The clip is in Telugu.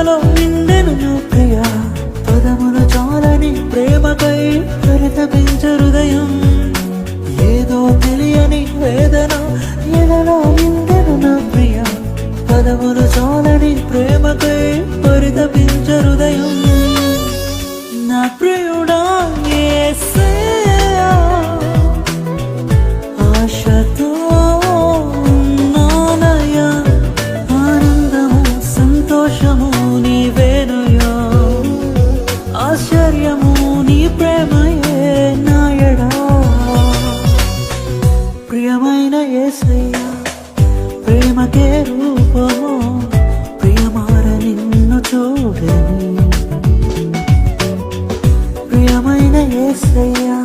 కళలో నిండెను చూపయ పదములు చాలని ప్రేమకై పరితపించ హృదయం. ఏదో తెలియని వేదన ఎలలో నిండెను నా ప్రియ. పదములు చాలని ప్రేమకై పరితపించ హృదయం. నా ప్రియుడా ఆశతో ఆనందము సంతోషము ఆశ్చర్యము నీ ప్రేమయే నాయడా. ప్రియమైన ఏసయ్య ప్రేమకే రూపము ప్రియమార నిన్ను చూడని. ప్రియమైన ఏసయ్యా